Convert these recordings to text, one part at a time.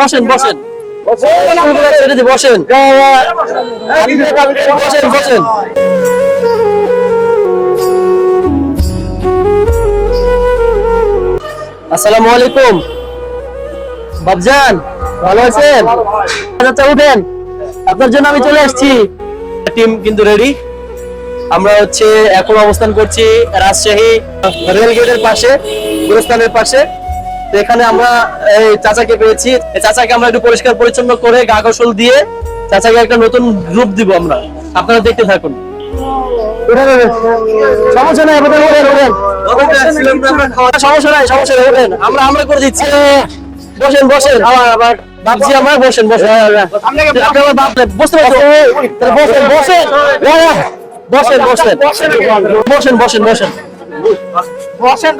বসেন বসেন। বসেন। বসেন বসেন। আসসালামু আলাইকুম। বাবজান, ভালো আছেন? আচ্ছা উঠেন। আপনার জন্য আমি চলে আসছি। টিম কিন্তু রেডি আমরা হচ্ছে এখন অবস্থান করছি রাজশাহী রেল গেটের পাশে, গুরুস্থানের পাশে। তো এখানে আমরা এই চাচাকে পেয়েছি। চাচাকে আমরা একটু পরিষ্কার পরিচ্ছন্ন করে গা গোসল দিয়ে চাচাকে একটা নতুন রূপ দিব আমরা। আপনারা দেখতে থাকুন। উঠেন, উঠেন। সমস্যা নাই আমাদের উঠেন উঠেন সমস্যা নাই সমস্যা নাই উঠেন আমরা আমরা করে দিচ্ছি। বসেন বসেন। আবার আবার। বাপজি আমার বসেন বসেন। আপনি আমার বাপ বসতে পারছেন? বসেন বসেন। বসেন বসেন। বসেন বসেন। বসেন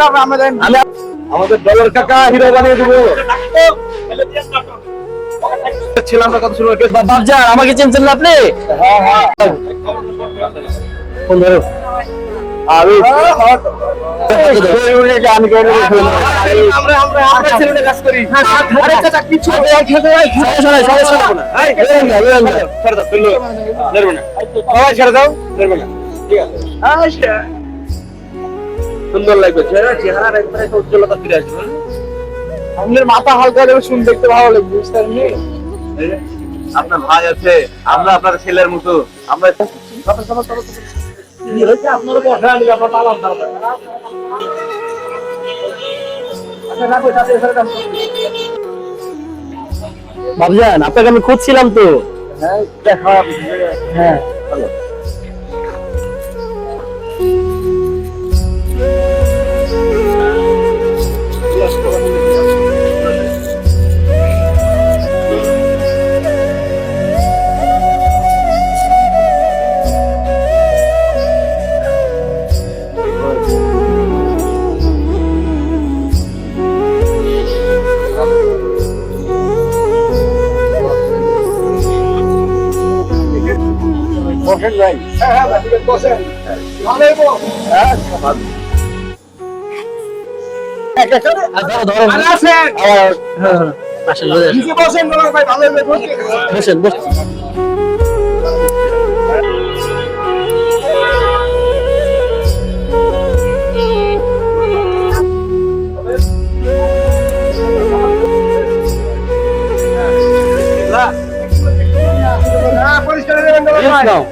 আমাদের ডলার কাকা হিরো বানিয়ে দেবো ছিলাম না কত সময় বাবজা আমাকে চিনছেন না আপনি হ্যাঁ হ্যাঁ ফোন ধরো আমি ছেড়ে দাও ঠিক আছে সুন্দর লাগবে। চেহারা চেহারা একবারে একটা উজ্জ্বলতা ফিরে আসবে। আপনার মাথা হালকা দেবে শুন দেখতে ভালো লাগবে বুঝতে আপনার ভাই আছে আমরা আপনার ছেলের মতো। আমরা আপনার বসা আনি আপনার পালাম বাবজান আপনাকে আমি খুঁজছিলাম তো। হ্যাঁ দেখা হ্যাঁ। বসেন ভাই। হ্যাঁ, হ্যাঁ বসেন। হ্যাঁ বসেন বসেন বসেন। Não.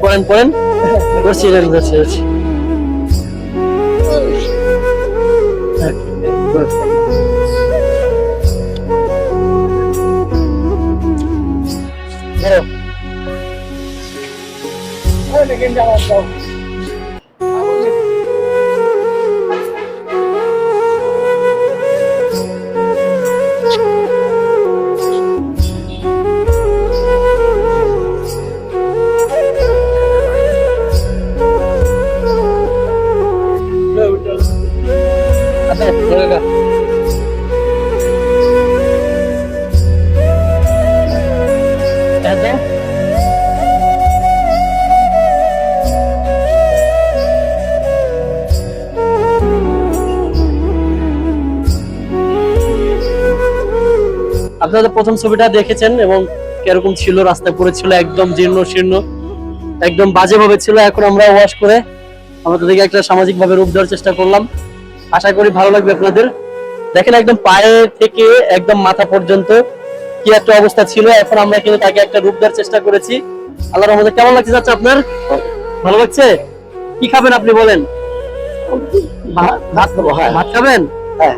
পড়েন পড়েন করছি করছি করছি Hello. Oh, the game down. আপনারা তো প্রথম ছবিটা দেখেছেন এবং কীরকম ছিল রাস্তায় পড়েছিল একদম জীর্ণ শীর্ণ একদম বাজে ভাবে ছিল। এখন আমরা ওয়াশ করে আমরা তাদেরকে একটা সামাজিক ভাবে রূপ দেওয়ার চেষ্টা করলাম। আশা করি ভালো লাগবে আপনাদের। দেখেন একদম পায়ে থেকে একদম মাথা পর্যন্ত কি একটা অবস্থা ছিল। এখন আমরা কিন্তু তাকে একটা রূপ দেওয়ার চেষ্টা করেছি। আল্লাহর রহমতে কেমন লাগছে যাচ্ছে আপনার? ভালো লাগছে? কি খাবেন আপনি বলেন? ভাত খাব হ্যাঁ। ভাত খাবেন? হ্যাঁ।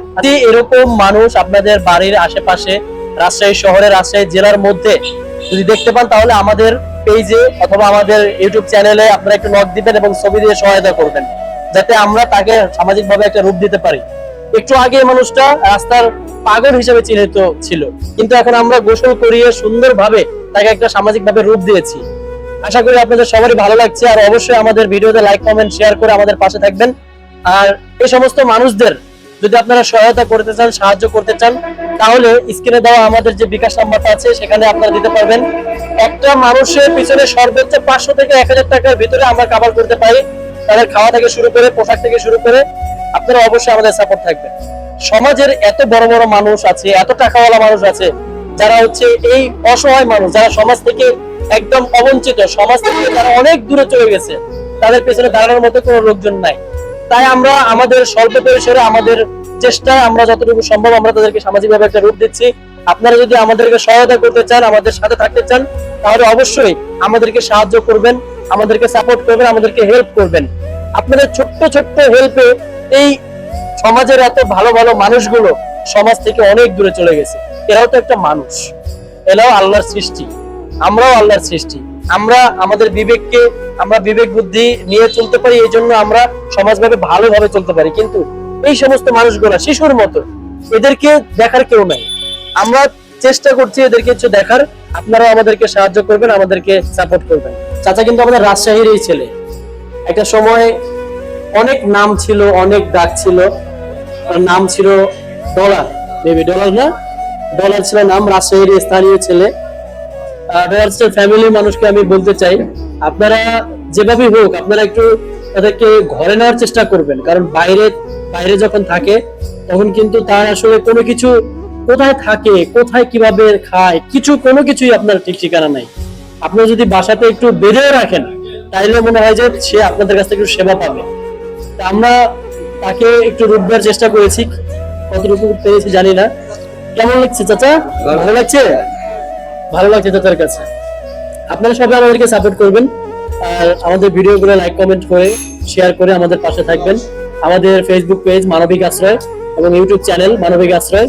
এরকম মানুষ আপনাদের বাড়ির আশেপাশে রাজশাহী শহরে, রাজশাহী জেলার মধ্যে যদি দেখতে পান, তাহলে আমাদের পেজে অথবা আমাদের ইউটিউব চ্যানেলে আপনারা একটু নক দিবেন এবং ছবি দিয়ে সহায়তা করবেন, যাতে আমরা তাকে সামাজিক ভাবে একটা রূপ দিতে পারি। একটু আগে মানুষটা রাস্তার পাগল হিসেবে চিহ্নিত ছিল, কিন্তু এখন আমরা গোসল করিয়ে সুন্দরভাবে তাকে একটা সামাজিক ভাবে রূপ দিয়েছি। আশা করি আপনাদের সবারই ভালো লাগছে, আর অবশ্যই আমাদের ভিডিওতে লাইক কমেন্ট শেয়ার করে আমাদের পাশে থাকবেন। আর এই সমস্ত মানুষদের যদি আপনারা সহায়তা করতে চান, সাহায্য করতে চান, তাহলে স্ক্রিনে দেওয়া আমাদের যে বিকাশ নাম্বারটা আছে, সেখানে আপনারা দিতে পারবেন। একটা মানুষের পিছনে সর্বোচ্চ পাঁচশো থেকে এক হাজার টাকার ভিতরে আমরা কাভার করতে পারি। তাদের খাওয়া থেকে শুরু করে, পোশাক থেকে শুরু করে, আপনারা অবশ্যই আমাদের সাপোর্ট থাকবেন সমাজের এত বড় বড় মানুষ আছে, এত টাকাওয়ালা মানুষ আছে, যারা হচ্ছে এই অসহায় মানুষ, যারা সমাজ থেকে একদম অবঞ্চিত, সমাজ থেকে তারা অনেক দূরে চলে গেছে। তাদের পেছনে দাঁড়ানোর মতো কোনো লোকজন নাই। তাই আমরা আমাদের স্বল্প পরিসরে আমাদের চেষ্টায় আমরা যতটুকু সম্ভব আমরা তাদেরকে সামাজিকভাবে একটা রূপ দিচ্ছি। আপনারা যদি আমাদেরকে সহায়তা করতে চান, আমাদের সাথে থাকতে চান, তাহলে অবশ্যই আমাদেরকে সাহায্য করবেন, আমাদেরকে সাপোর্ট করবেন, আমাদেরকে হেল্প করবেন। আপনাদের ছোট্ট ছোট্ট হেল্পে এই সমাজের এত ভালো ভালো মানুষগুলো সমাজ থেকে অনেক দূরে চলে গেছে। এরাও তো একটা মানুষ। এরাও আল্লাহর সৃষ্টি। আমরাও আল্লাহর সৃষ্টি। আমরা আমাদের বিবেককে, আমরা বিবেক বুদ্ধি নিয়ে চলতে পারি, এই জন্য আমরা সমাজভাবে ভালোভাবে চলতে পারি। কিন্তু এই সমস্ত মানুষগুলা, শিশুর মতো, এদেরকে দেখার কেউ নাই। আমরা চেষ্টা করছি এদেরকে কিছু দেখার। আপনারাও আমাদেরকে সাহায্য করবেন, আমাদেরকে সাপোর্ট করবেন। চাচা কিন্তু আমাদের রাজশাহীর এই ছেলে। একটা সময় অনেক নাম ছিল, অনেক ডাক ছিল। নাম ছিল ডলার বেবি ডলার না? ডলার ছিল নাম রাজশাহীর স্থানীয় ছেলে। ফ্যামিলির মানুষকে আমি বলতে চাই, আপনারা যেভাবেই হোক, আপনারা একটু তাদেরকে ঘরে নেওয়ার চেষ্টা করবেন। কারণ বাইরে বাইরে যখন থাকে, তখন কিন্তু তার আসলে কোনো কিছু কোথায় থাকে, কোথায় কীভাবে খায়, কিছু, কোনো কিছুই আপনার ঠিক ঠিকানা নাই। আপনারা যদি বাসাতে একটু বেঁধেও রাখেন, তাইলে মনে হয় যে সে আপনাদের কাছ থেকে একটু সেবা পাবে। তা আমরা তাকে একটু রূপ দেওয়ার চেষ্টা করেছি, কতটুকু পেরেছি জানি না। কেমন লাগছে চাচা? ভালো লাগছে? ভালো লাগছে তাদের কাছে। আপনারা সবাই আমাদেরকে সাপোর্ট করবেন আর আমাদের ভিডিওগুলো লাইক কমেন্ট করে শেয়ার করে আমাদের পাশে থাকবেন। আমাদের ফেসবুক পেজ মানবিক আশ্রয় এবং ইউটিউব চ্যানেল মানবিক আশ্রয়।